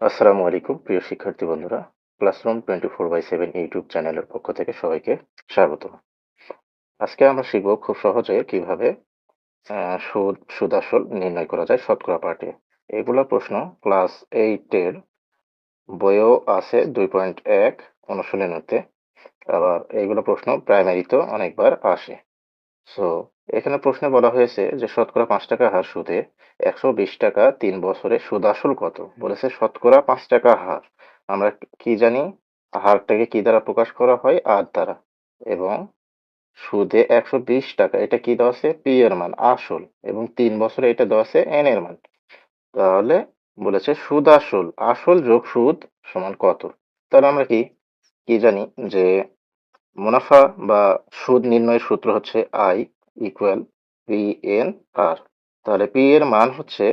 আসসালামু আলাইকুম, প্রিয় শিক্ষার্থী বন্ধুরা। Classroom twenty four by seven YouTube চ্যানেলের পক্ষ থেকে সবাইকে স্বাগত। আজকে আমরা শিখব খুব সহজে কীভাবে সুদ সুদ আসল নির্ণয় করা যায় শতকরা পার্টি এগুলো প্রশ্ন ক্লাস এইটের বইও আছে দুই পয়েন্ট এক অনুশীলনীতে আবার এইগুলো প্রশ্ন প্রাইমারিতেও অনেকবার আসে। সো এখানে প্রশ্নে বলা হয়েছে যে শতকরা পাঁচ টাকা হার সুদে একশো বিশ টাকা তিন বছরে সুদ আসল কত? বলেছে শতকরা পাঁচ টাকা হার। আমরা কি জানি? হারটাকে কি দ্বারা প্রকাশ করা হয়? আর দ্বারা। এবং সুদে একশো বিশ টাকা, এটা কি দেওয়া আছে? পি এর মান, আসল। এবং তিন বছরে এটা দেওয়া আছে এন এর মান। তাহলে বলেছে সুদ আসল। আসল যোগ সুদ সমান কত? তাহলে আমরা কি কি জানি? যে মুনাফা বা সুদ নির্ণয়ের সূত্র হচ্ছে I equal P N R তাহলে পি এর মান হচ্ছে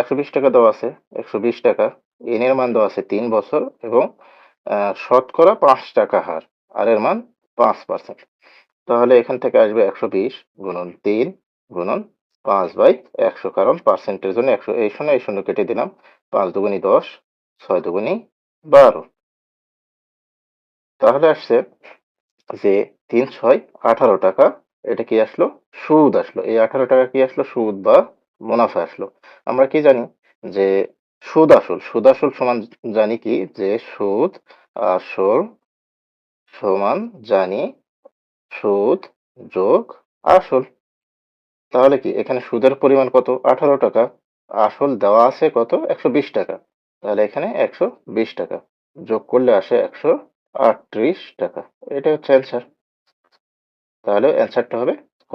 একশো বিশ টাকা দেওয়া আছে, একশো বিশ টাকা। এন এর মান দেওয়া আছে তিন বছর এবং শতকরা পাঁচ টাকা হার। আর এর মান পাঁচ পার্সেন্ট তাহলে এখান থেকে আসবে একশো বিশ গুণন তিন গুণন পাঁচ বাই একশো। কারণ পার্সেন্টের জন্য একশো, এই শূন্য এই শূন্য কেটে দিলাম। পাঁচ দুগুনি দশ, ছয় দুগুনি বারো। তাহলে আসছে যে তিন, ছয়, আঠারো টাকা, এটা কি আসলো? সুদ আসলো। এই আঠারো টাকা কি আসলো? সুদ বা মুনাফা আসলো। আমরা কি জানি যে সুদ আসল সুদ আসল সমান জানি কি? যে সুদ আসল সমান জানি সুদ যোগ আসল। তাহলে কি এখানে সুদের পরিমাণ কত? আঠারো টাকা। আসল দেওয়া আছে কত? একশো বিশ টাকা। তাহলে এখানে একশো বিশ টাকা। যোগ করলে আসে একশো আটত্রিশ টাকা। এটা হচ্ছে অ্যান্সার তাহলে অ্যান্সারটা হবে ক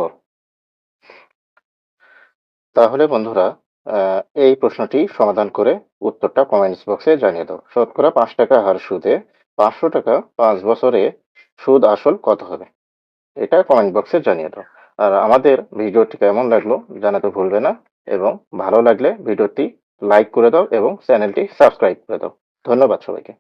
তাহলে বন্ধুরা এই প্রশ্নটি সমাধান করে উত্তরটা কমেন্টস বক্সে জানিয়ে দাও। শতকরা পাঁচ টাকা হার সুদে পাঁচশো টাকা পাঁচ বছরে সুদ আসল কত হবে? এটা কমেন্ট বক্সে জানিয়ে দাও। আর আমাদের ভিডিওটি কেমন লাগল জানাতে ভুলবে না এবং ভালো লাগলে ভিডিওটি লাইক করে দাও এবং চ্যানেলটি সাবস্ক্রাইব করে দাও। ধন্যবাদ সবাইকে।